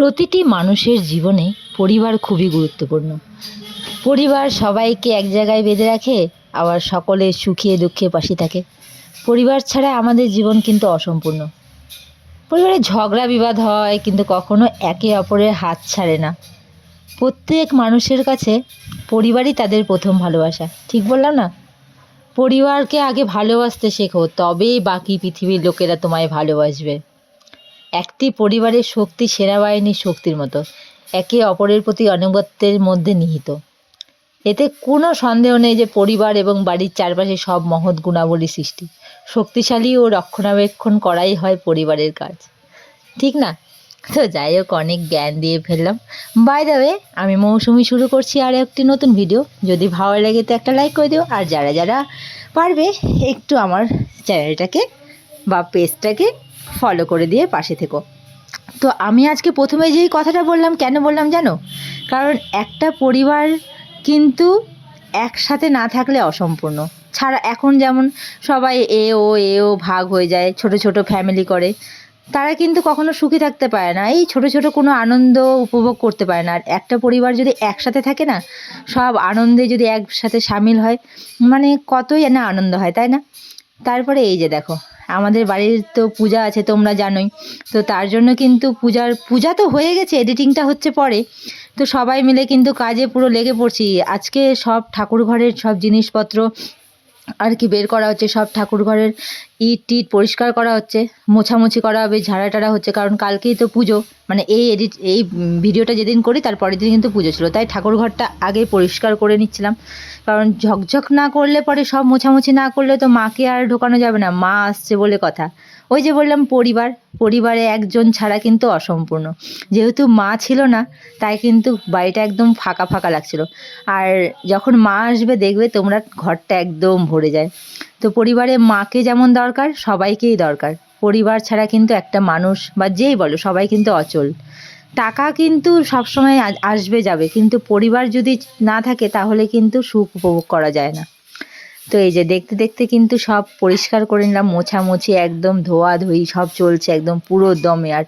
প্রতিটি মানুষের জীবনে পরিবার খুবই গুরুত্বপূর্ণ। পরিবার সবাইকে এক জায়গায় বেঁধে রাখে, আবার সকলে সুখে দুঃখে পাশে থাকে। পরিবার ছাড়া আমাদের জীবন কিন্তু অসম্পূর্ণ। পরিবারে ঝগড়া বিবাদ হয়, কিন্তু কখনো একে অপরের হাত ছাড়ে না। প্রত্যেক মানুষের কাছে পরিবারই তাদের প্রথম ভালোবাসা, ঠিক বললাম না? পরিবারকে আগে ভালোবাসতে শেখো, তবেই বাকি পৃথিবীর লোকেরা তোমায় ভালোবাসবে। একটি পরিবারের শক্তি সেনাবাহিনীর শক্তির মতো, একে অপরের প্রতি আনুগত্যের মধ্যে নিহিত। এতে কোনো সন্দেহ নেই যে পরিবার এবং বাড়ির চারপাশে সব মহৎ গুণাবলী সৃষ্টি। শক্তিশালী ও রক্ষণাবেক্ষণ করাই হয় পরিবারের কাজ। ঠিক না? তো যাই হোক, অনেক জ্ঞান দিয়ে ফেললাম। বাই দ্য আমি মৌসুমি শুরু করছি আর একটি নতুন ভিডিও যদি ভালো লাগে তো একটা লাইক করে দিও। আর যারা যারা পারবে, একটু আমার চ্যানেলটাকে বা পেজটাকে ফলো করে দিয়ে পাশে থেকো। তো আমি আজকে প্রথমে যেই কথাটা বললাম, কেন বললাম জানো? কারণ একটা পরিবার কিন্তু একসাথে না থাকলে অসম্পূর্ণ। ছাড়া এখন যেমন সবাই এ, ও এ, ও ভাগ হয়ে যায়, ছোট ছোট ফ্যামিলি করে, তারা কিন্তু কখনো সুখী থাকতে পারে না। এই ছোট ছোট কোনো আনন্দ উপভোগ করতে পারে না। আর একটা পরিবার যদি একসাথে থাকে না, সব আনন্দে যদি একসাথে সামিল হয় মানে কতই না আনন্দ হয়, তাই না? তারপরে এই যে দেখো আমাদের বাড়ির তো পূজা আছে, তোমরা জানোই। তো তার জন্য কিন্তু পূজার, পূজা তো হয়ে গেছে এডিটিংটা হচ্ছে পরে। তো সবাই মিলে কিন্তু কাজে পুরো লেগে পড়ছি। আজকে সব ঠাকুর ঘরের সব জিনিসপত্র আর কি বের করা হচ্ছে, সব ঠাকুর ঘরের ইট টিট পরিষ্কার করা হচ্ছে, মোছামুছি করা হবে ঝাড়া টাড়া হচ্ছে, কারণ কালকেই তো পুজো মানে এই এডিট এই ভিডিওটা যেদিন করি তার পরের দিন কিন্তু পুজো ছিল, তাই ঠাকুর ঘরটা আগে পরিষ্কার করে নিচ্ছিলাম, কারণ ঝকঝক না করলে পরে সব মোছামুছি না করলে তো মাকে আর ঢোকানো যাবে না, মা আসছে বলে কথা ওই যে বললাম পরিবার, পরিবারে একজন ছাড়া কিন্তু অসম্পূর্ণ। যেহেতু মা ছিল না, তাই কিন্তু বাড়িটা একদম ফাঁকা ফাঁকা লাগছিল। আর যখন মা আসবে, দেখবে তোমরা ঘরটা একদম ভরে যায়। তো পরিবারে মাকে যেমন দরকার, সবাইকেই দরকার। পরিবার ছাড়া কিন্তু একটা মানুষ, বা যেই বলো, সবাই কিন্তু অচল। টাকা কিন্তু সবসময় আসবে যাবে, কিন্তু পরিবার যদি না থাকে, তাহলে কিন্তু সুখ উপভোগ করা যায় না। তো এই যে দেখতে দেখতে কিন্তু সব পরিষ্কার করে নিলাম, মোছামুছি একদম ধোয়া ধুই, সব চলছে একদম পুরো দমে। আর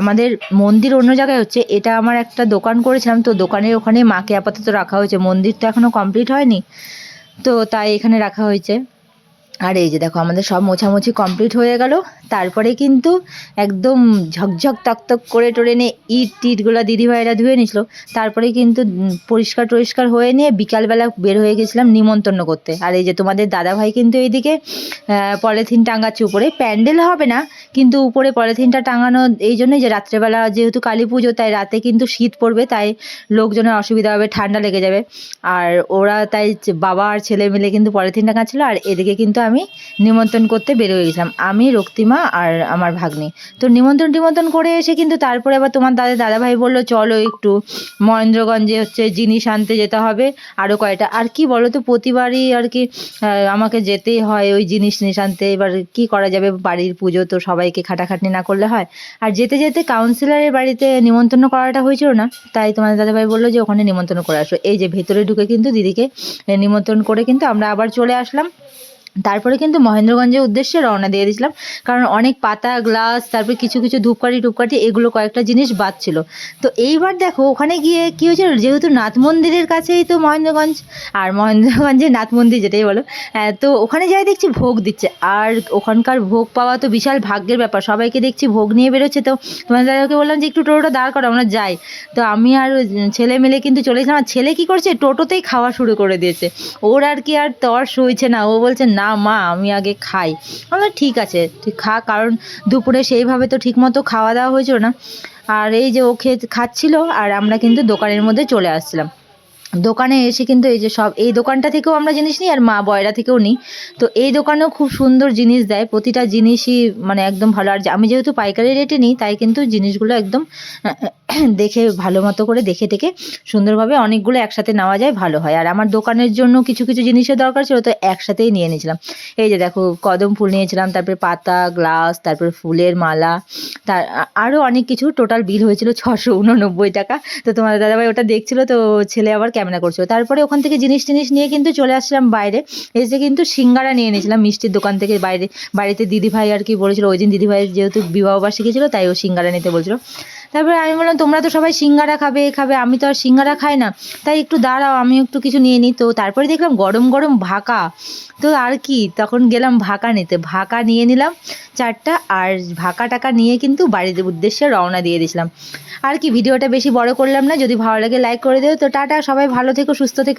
আমাদের মন্দির অন্য জায়গায় হচ্ছে, এটা আমার একটা দোকান করেছিলাম, তো দোকানের ওখানে মাকে আপাতত রাখা হয়েছে। মন্দির তো এখনও কমপ্লিট হয়নি, তো তাই এখানে রাখা হয়েছে। আর এই যে দেখো, আমাদের সব মোছামুছি কমপ্লিট হয়ে গেল। তারপরে কিন্তু একদম ঝকঝক তকতক করে টোরে নিয়ে ইট টিটগুলো দিদিভাইরা ধুয়ে নিয়েছিল। তারপরে কিন্তু পরিষ্কার টরিষ্কার হয়ে নিয়ে বিকালবেলা বের হয়ে গেছিলাম নিমন্ত্রণ করতে। আর এই যে তোমাদের দাদাভাই কিন্তু এইদিকে পলিথিন টাঙাচ্ছে উপরে। প্যান্ডেল হবে না, কিন্তু উপরে পলিথিনটা টাঙানো এই জন্যই যে রাত্রেবেলা যেহেতু কালী পুজো, তাই রাতে কিন্তু শীত পড়বে, তাই লোকজনের অসুবিধা হবে, ঠান্ডা লেগে যাবে। আর ওরা তাই বাবা আর ছেলে মিলে কিন্তু পলিথিন টাঙাচ্ছিল। আর এদিকে কিন্তু আমি নিমন্ত্রণ করতে বেরোয় গেছিলাম। আমি, রক্তিমা আর আমার ভাগ্নি। তো নিমন্ত্রণ টিমন্ত্রণ করে এসে কিন্তু তারপরে আবার তোমার দাদা, দাদাভাই বলল, চলো একটু মহেন্দ্রগঞ্জে হচ্ছে জিনিস আনতে যেতে হবে আরও কয়টা। আর কি বলো তো প্রতিবারই আর কি আমাকে যেতেই হয় ওই জিনিস জিনিস আনতে। এবার কি করা যাবে? বাড়ির পুজো তো সবাইকে খাটাখাটনি না করলে হয়। আর যেতে যেতে কাউন্সিলরের বাড়িতে নিমন্ত্রণ করাটা হয়েছিল না। তাই তোমাদের দাদাভাই বলল যে, ওখানে নিমন্ত্রণ করে আসো। এই যে ভেতরে ঢুকে কিন্তু দিদিকে নিমন্ত্রণ করে কিন্তু আমরা আবার চলে আসলাম। তারপরে কিন্তু মহেন্দ্রগঞ্জের উদ্দেশ্যে রওনা দিয়ে দিয়েছিলাম। কারণ অনেক পাতা, গ্লাস, তারপরে কিছু কিছু ধূপকাঠি, টুপকাঠি, এগুলো কয়েকটা জিনিস বাদ ছিল। তো এইবার দেখো, ওখানে গিয়ে কী হয়েছিল? যেহেতু নাথ মন্দিরের কাছেই তো মহেন্দ্রগঞ্জ, আর মহেন্দ্রগঞ্জে নাথ মন্দির যেটাই বলো তো ওখানে যাই দেখছি ভোগ দিচ্ছে। আর ওখানকার ভোগ পাওয়া তো বিশাল ভাগ্যের ব্যাপার, সবাইকে দেখছি ভোগ নিয়ে বেরোচ্ছে। তো তোমাদের দাদাকে বললাম যে, একটু টোটোটা দাঁড় করো আমরা যাই। তো আমি আর ছেলে মিলে কিন্তু চলে গেছিলাম আর ছেলে কী করছে? টোটোতেই খাওয়া শুরু করে দিয়েছে। ওর আর কি আর তর সইছে না। ও বলছে, না মা, আমি আগে খাই। আমরা ঠিক আছে, তুই খা। কারণ দুপুরে সেইভাবে তো ঠিকমতো খাওয়া দাওয়া হয়েছিল না। আর এই যে ও খেয়ে খাচ্ছিল, আর আমরা কিন্তু দোকানের মধ্যে চলে আসছিলাম। দোকানে এসে কিন্তু এই যে সব, এই দোকানটা থেকেও আমরা জিনিস নিই আর মা বয়রা থেকেও নিই। তো এই দোকানেও খুব সুন্দর জিনিস দেয়, প্রতিটা জিনিসই মানে একদম ভালো। আর আমি যেহেতু পাইকারি রেটে নিই, তাই কিন্তু জিনিসগুলো একদম দেখে ভালো মতো করে দেখে টেকে সুন্দরভাবে অনেকগুলো একসাথে নেওয়া যায়, ভালো হয়। আর আমার দোকানের জন্য কিছু কিছু জিনিসের দরকার ছিল, তো একসাথেই নিয়ে নিয়েছিলাম এই যে দেখো, কদম ফুল নিয়েছিলাম, তারপরে পাতা, গ্লাস, তারপরে ফুলের মালা, তার আরও অনেক কিছু। টোটাল বিল হয়েছিল ছশো উননব্বই টাকা। তো তোমার দাদাভাই ওটা দেখছিল, তো ছেলে আবার ক্যামেরা করছিল। তারপরে ওখান থেকে জিনিস টিনিস নিয়ে কিন্তু চলে আসলাম বাইরে। এসে কিন্তু সিঙ্গারা নিয়ে নিয়েছিলাম মিষ্টির দোকান থেকে বাইরে। বাড়িতে দিদিভাই আর কি বলেছিল, ওই দিন দিদিভাই যেহেতু বিবাহবার্ষিকী ছিল, তাই ও সিঙ্গারা নিতে বলছিল। তারপরে আমি বললাম, তোমরা তো সবাই সিঙ্গারা খাবে খাবে, আমি তো আর সিঙ্গারা খাই না। তাই একটু দাঁড়াও আমি একটু কিছু নিয়ে নিই। তো তারপরে দেখলাম গরম গরম ভাকা। তো আর কি, তখন গেলাম ভাকা নিতে। ভাকা নিয়ে নিলাম চারটা আর ভাকা টাকা নিয়ে কিন্তু বাড়ির উদ্দেশ্যে রওনা দিয়ে দিয়েছিলাম। আর কি, ভিডিওটা বেশি বড় করলাম না। যদি ভালো লাগে লাইক করে দিও। তো টাটা, সবাই ভালো থেকো, সুস্থ থেকো।